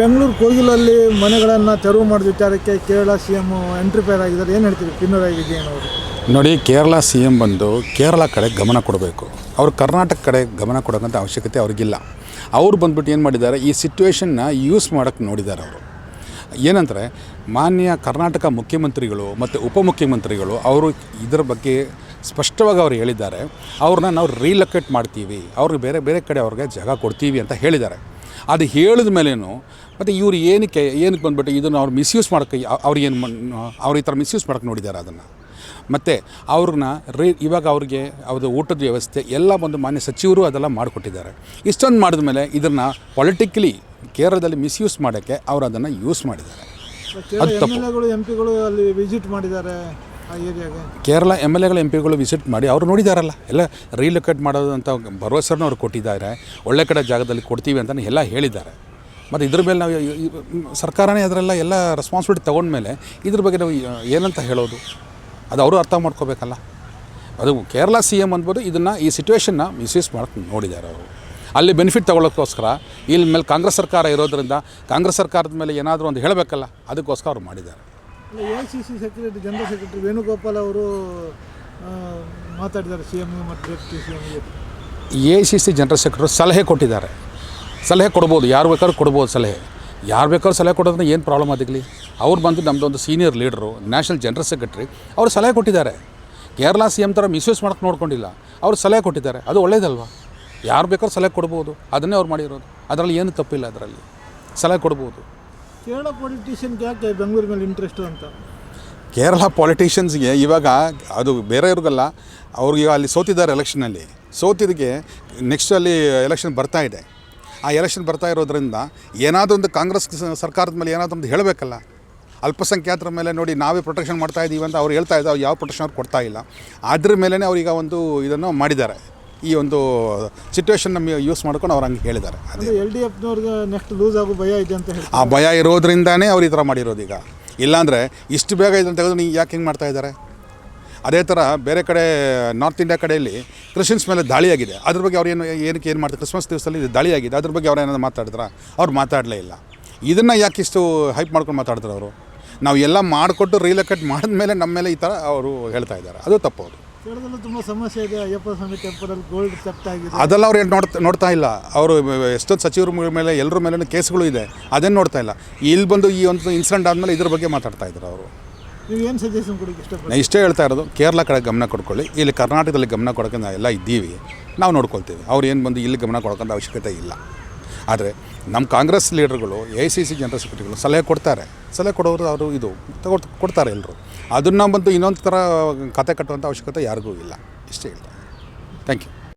ಬೆಂಗಳೂರು ಕೋಗಿಲಲ್ಲಿ ಮನೆಗಳನ್ನು ತೆರವು ಮಾಡಿದ ವಿಚಾರಕ್ಕೆ ಕೇರಳ ಸಿ ಎಂ ಎಂಟ್ರಿಫೈರ್ ಆಗಿದ್ದಾರೆ. ಏನು ಹೇಳ್ತೀವಿ ಪಿನ್ನರಾಯಿ ನೋಡಿ, ಕೇರಳ ಸಿ ಎಂ ಬಂದು ಕೇರಳ ಕಡೆ ಗಮನ ಕೊಡಬೇಕು. ಅವರು ಕರ್ನಾಟಕ ಕಡೆ ಗಮನ ಕೊಡೋಕ್ಕಂಥ ಅವಶ್ಯಕತೆ ಅವ್ರಿಗಿಲ್ಲ. ಅವ್ರು ಬಂದ್ಬಿಟ್ಟು ಏನು ಮಾಡಿದ್ದಾರೆ, ಈ ಸಿಚುವೇಶನ್ನ ಯೂಸ್ ಮಾಡೋಕ್ಕೆ ನೋಡಿದ್ದಾರೆ ಅವರು. ಏನಂದರೆ, ಮಾನ್ಯ ಕರ್ನಾಟಕ ಮುಖ್ಯಮಂತ್ರಿಗಳು ಮತ್ತು ಉಪಮುಖ್ಯಮಂತ್ರಿಗಳು ಅವರು ಇದರ ಬಗ್ಗೆ ಸ್ಪಷ್ಟವಾಗಿ ಅವ್ರು ಹೇಳಿದ್ದಾರೆ. ಅವ್ರನ್ನ ನಾವು ರೀಲೊಕೇಟ್ ಮಾಡ್ತೀವಿ. ಅವ್ರಿಗೆ ಬೇರೆ ಬೇರೆ ಕಡೆ ಅವ್ರಿಗೆ ಜಾಗ ಕೊಡ್ತೀವಿ ಅಂತ ಹೇಳಿದ್ದಾರೆ. ಅದು ಹೇಳಿದ ಮೇಲೇನು ಮತ್ತು ಇವರು ಏನಕ್ಕೆ ಏನಕ್ಕೆ ಬಂದ್ಬಿಟ್ಟು ಇದನ್ನು ಅವ್ರು ಮಿಸ್ಯೂಸ್ ಮಾಡೋಕ್ಕೆ ಅವ್ರು ಏನು ಅವ್ರು ಈ ಥರ ಮಿಸ್ಯೂಸ್ ಮಾಡೋಕ್ಕೆ ನೋಡಿದ್ದಾರೆ ಅದನ್ನು. ಮತ್ತು ಅವ್ರನ್ನ ರೀ ಇವಾಗ ಅವ್ರಿಗೆ ಅವ್ರದ್ದು ಊಟದ ವ್ಯವಸ್ಥೆ ಎಲ್ಲ ಬಂದು ಮಾನ್ಯ ಸಚಿವರು ಅದೆಲ್ಲ ಮಾಡಿಕೊಟ್ಟಿದ್ದಾರೆ. ಇಷ್ಟೊಂದು ಮಾಡಿದ ಮೇಲೆ ಇದನ್ನು ಪೊಲಿಟಿಕಲಿ ಕೇರಳದಲ್ಲಿ ಮಿಸ್ಯೂಸ್ ಮಾಡೋಕ್ಕೆ ಅವರು ಅದನ್ನು ಯೂಸ್ ಮಾಡಿದ್ದಾರೆ. ಅದು ಎಲ್ ಎಂ ಪಿಗಳು ಅಲ್ಲಿ ವಿಸಿಟ್ ಮಾಡಿದ್ದಾರೆ. ಕೇರಳ ಎಂ ಎಲ್ ಎಗಳು ಎಂ ಪಿಗಳು ವಿಸಿಟ್ ಮಾಡಿ ಅವರು ನೋಡಿದಾರಲ್ಲ. ಎಲ್ಲ ರೀಲೊಕೇಟ್ ಮಾಡೋದು ಅಂತ ಭರವಸೆನೂ ಅವ್ರು ಕೊಟ್ಟಿದ್ದಾರೆ. ಒಳ್ಳೆ ಕಡೆ ಜಾಗದಲ್ಲಿ ಕೊಡ್ತೀವಿ ಅಂತ ಎಲ್ಲ ಹೇಳಿದ್ದಾರೆ. ಮತ್ತು ಇದ್ರ ಮೇಲೆ ನಾವು ಸರ್ಕಾರನೇ ಅದರೆಲ್ಲ ಎಲ್ಲ ರೆಸ್ಪಾನ್ಸಿಬಿಲಿಟಿ ತೊಗೊಂಡ್ಮೇಲೆ ಇದ್ರ ಬಗ್ಗೆ ನಾವು ಏನಂತ ಹೇಳೋದು? ಅದು ಅವರು ಅರ್ಥ ಮಾಡ್ಕೋಬೇಕಲ್ಲ. ಅದು ಕೇರಳ ಸಿ ಎಂ ಅನ್ಬೋದು ಇದನ್ನು ಈ ಸಿಚುವೇಶನ್ನ ಮಿಸ್ಯೂಸ್ ಮಾಡೋಕ್ಕೆ ನೋಡಿದ್ದಾರೆ ಅವರು. ಅಲ್ಲಿ ಬೆನಿಫಿಟ್ ತೊಗೊಳೋಕ್ಕೋಸ್ಕರ ಇಲ್ಲಿ ಮೇಲೆ ಕಾಂಗ್ರೆಸ್ ಸರ್ಕಾರ ಇರೋದರಿಂದ ಕಾಂಗ್ರೆಸ್ ಸರ್ಕಾರದ ಮೇಲೆ ಏನಾದರೂ ಒಂದು ಹೇಳಬೇಕಲ್ಲ, ಅದಕ್ಕೋಸ್ಕರ ಅವ್ರು ಮಾಡಿದ್ದಾರೆ. A I C C secretary general secretary Venugopal ಅವರು ಮಾತಾಡಿದ್ದಾರೆ ಸಿ ಎಂ ಮತ್ತು deputy C ಎಮ್ಗೆ A I C C general secretary ಸಲಹೆ ಕೊಟ್ಟಿದ್ದಾರೆ. ಸಲಹೆ ಕೊಡ್ಬೋದು, ಯಾರು ಬೇಕಾದ್ರೂ ಕೊಡ್ಬೋದು ಸಲಹೆ. ಯಾರು ಬೇಕಾದ್ರೂ ಸಲಹೆ ಕೊಡೋದ್ರೆ ಏನು ಪ್ರಾಬ್ಲಮ್ ಆಗಿರಲಿ ಅವ್ರು ಬಂದು ನಮ್ಮದೊಂದು ಸೀನಿಯರ್ ಲೀಡ್ರು ನ್ಯಾಷನಲ್ ಜನರಲ್ ಸೆಕ್ರೆಟರಿ ಅವರು ಸಲಹೆ ಕೊಟ್ಟಿದ್ದಾರೆ. ಕೇರಳ ಸಿ ಎಂ ಥರ ಮಿಸ್ಯೂಸ್ ಮಾಡೋಕ್ಕೆ ನೋಡ್ಕೊಂಡಿಲ್ಲ. ಅವರು ಸಲಹೆ ಕೊಟ್ಟಿದ್ದಾರೆ. ಅದು ಒಳ್ಳೇದಲ್ವಾ? ಯಾರು ಬೇಕಾದ್ರೂ ಸಲಹೆ ಕೊಡ್ಬೋದು. ಅದನ್ನೇ ಅವ್ರು ಮಾಡಿರೋದು. ಅದರಲ್ಲಿ ಏನು ತಪ್ಪಿಲ್ಲ ಅದರಲ್ಲಿ. ಸಲಹೆ ಕೊಡ್ಬೋದು. ಕೇರಳ ಪೊಲಿಟಿಷಿಯನ್ಗೆ ಯಾಕೆ ಬೆಂಗಳೂರು ಮೇಲೆ ಇಂಟ್ರೆಸ್ಟು ಅಂತ? ಕೇರಳ ಪಾಲಿಟಿಷಿಯನ್ಸ್ಗೆ ಇವಾಗ ಅದು ಬೇರೆಯವ್ರಿಗಲ್ಲ ಅವ್ರಿಗೆ ಅಲ್ಲಿ ಸೋತಿದ್ದಾರೆ ಎಲೆಕ್ಷನಲ್ಲಿ ಸೋತಿದ್ದಕ್ಕೆ ನೆಕ್ಸ್ಟ್ ಅಲ್ಲಿ ಎಲೆಕ್ಷನ್ ಬರ್ತಾ ಇದೆ. ಆ ಎಲೆಕ್ಷನ್ ಬರ್ತಾ ಇರೋದ್ರಿಂದ ಏನಾದರೂ ಒಂದು ಕಾಂಗ್ರೆಸ್ ಸರ್ಕಾರದ ಮೇಲೆ ಏನಾದರೂ ಒಂದು ಹೇಳಬೇಕಲ್ಲ. ಅಲ್ಪಸಂಖ್ಯಾತರ ಮೇಲೆ ನೋಡಿ ನಾವೇ ಪ್ರೊಟೆಕ್ಷನ್ ಮಾಡ್ತಾ ಇದ್ದೀವಿ ಅಂತ ಅವ್ರು ಹೇಳ್ತಾ ಇದ್ದಾರೆ ಯಾವ ಪ್ರೊಟೆಕ್ಷನ್ ಅವ್ರು ಕೊಡ್ತಾ ಇಲ್ಲ. ಅದ್ರ ಮೇಲೇ ಈಗ ಒಂದು ಇದನ್ನು ಮಾಡಿದ್ದಾರೆ. ಈ ಒಂದು ಸಿಚುವೇಶನ್ ನಮಗೆ ಯೂಸ್ ಮಾಡ್ಕೊಂಡು ಅವ್ರು ಹಂಗೆ ಹೇಳಿದ್ದಾರೆ. ಅದೇ. ಎಲ್ ಡಿ ಎಫ್ನವ್ರಿಗೆ ನೆಕ್ಸ್ಟ್ ಲೂಸ್ ಆಗೋ ಭಯ ಇದೆ ಅಂತ ಹೇಳ್ತಾರೆ? ಆ ಭಯ ಇರೋದ್ರಿಂದಾನೇ ಅವ್ರು ಈ ಥರ ಮಾಡಿರೋದು ಈಗ. ಇಲ್ಲಾಂದರೆ ಇಷ್ಟು ಬೇಗ ಇದನ್ನು ತೆಗೆದು ನೀವು ಯಾಕೆ ಹಿಂಗೆ ಮಾಡ್ತಾ ಇದ್ದಾರೆ? ಅದೇ ಥರ ಬೇರೆ ಕಡೆ ನಾರ್ತ್ ಇಂಡಿಯಾ ಕಡೆಯಲ್ಲಿ ಕ್ರಿಶ್ಚಿಯನ್ಸ್ ಮೇಲೆ ದಾಳಿಯಾಗಿದೆ ಅದ್ರ ಬಗ್ಗೆ ಅವ್ರು ಏನು ಏನಕ್ಕೆ ಏನು ಮಾಡ್ತಾರೆ? ಕ್ರಿಸ್ಮಸ್ ದಿವಸದಲ್ಲಿ ಇದು ದಾಳಿಯಾಗಿದೆ ಅದ್ರ ಬಗ್ಗೆ ಅವ್ರು ಏನಾದ್ರು ಮಾತಾಡಿದ್ರ? ಅವ್ರು ಮಾತಾಡಲೇ ಇಲ್ಲ. ಇದನ್ನು ಯಾಕೆ ಇಷ್ಟು ಹೈಪ್ ಮಾಡ್ಕೊಂಡು ಮಾತಾಡಿದ್ರು ಅವರು? ನಾವು ಎಲ್ಲ ಮಾಡಿಕೊಟ್ಟು ರೀಲೊಕೇಟ್ ಮಾಡಿದ್ಮೇಲೆ ನಮ್ಮ ಮೇಲೆ ಈ ಥರ ಅವರು ಹೇಳ್ತಾ ಇದ್ದಾರೆ. ಅದು ತಪ್ಪು ಕೇರಳದಲ್ಲೂ ತುಂಬ ಸಮಸ್ಯೆ ಇದೆ. ಅಯ್ಯಪ್ಪ ಸ್ವಾಮಿ ಟೆಂಪಲಲ್ಲಿ ಗೋಲ್ಡ್ ಥೆಫ್ಟ್ ಆಗಿದೆ. ಅದೆಲ್ಲ ಅವ್ರು ಏನು ನೋಡ್ತಾ ನೋಡ್ತಾ ಇಲ್ಲ. ಅವರು ಎಷ್ಟೊಂದು ಸಚಿವರ ಮೇಲೆ ಎಲ್ಲರ ಮೇಲೆ ಕೇಸ್ಗಳು ಇದೆ. ಅದನ್ನು ನೋಡ್ತಾ ಇಲ್ಲ. ಇಲ್ಲಿ ಬಂದು ಈ ಒಂದು ಇನ್ಸಿಡೆಂಟ್ ಆದಮೇಲೆ ಇದ್ರ ಬಗ್ಗೆ ಮಾತಾಡ್ತಾ ಇದ್ರು ಅವರು. ನೀವು ಏನು ಸಜೆಷನ್ ಕೊಡೋಕ್ಕೆ ಇಷ್ಟಪಡ್ತೀವಿ ಇಷ್ಟೇ ಹೇಳ್ತಾ ಇರೋದು ಕೇರಳ ಕಡೆ ಗಮನ ಕೊಡ್ಕೊಳ್ಳಿ. ಇಲ್ಲಿ ಕರ್ನಾಟಕದಲ್ಲಿ ಗಮನ ಕೊಡೋಕೆ ನಾವೆಲ್ಲ ಇದ್ದೀವಿ. ನಾವು ನೋಡ್ಕೊಳ್ತೀವಿ. ಅವ್ರು ಏನು ಬಂದು ಇಲ್ಲಿ ಗಮನ ಕೊಡೋಕ್ಕಂಥ ಅವಶ್ಯಕತೆ ಇಲ್ಲ. ಆದರೆ ನಮ್ಮ ಕಾಂಗ್ರೆಸ್ ಲೀಡರ್ಗಳು ಎ ಸಿ ಸಿ ಜನರಲ್ ಸೆಕ್ರೆಟರಿಗಳು ಸಲಹೆ ಕೊಡ್ತಾರೆ. ಸಲಹೆ ಕೊಡೋರು ಅವರು ಇದು ತಗೊ ಕೊಡ್ತಾರೆ ಎಲ್ಲರೂ ಅದನ್ನು ಬಂದು ಇನ್ನೊಂದು ಥರ ಕತೆ ಕಟ್ಟುವಂಥ ಅವಶ್ಯಕತೆ ಯಾರಿಗೂ ಇಲ್ಲ. ಇಷ್ಟೇ ಹೇಳ್ತಾರೆ ಥ್ಯಾಂಕ್ ಯು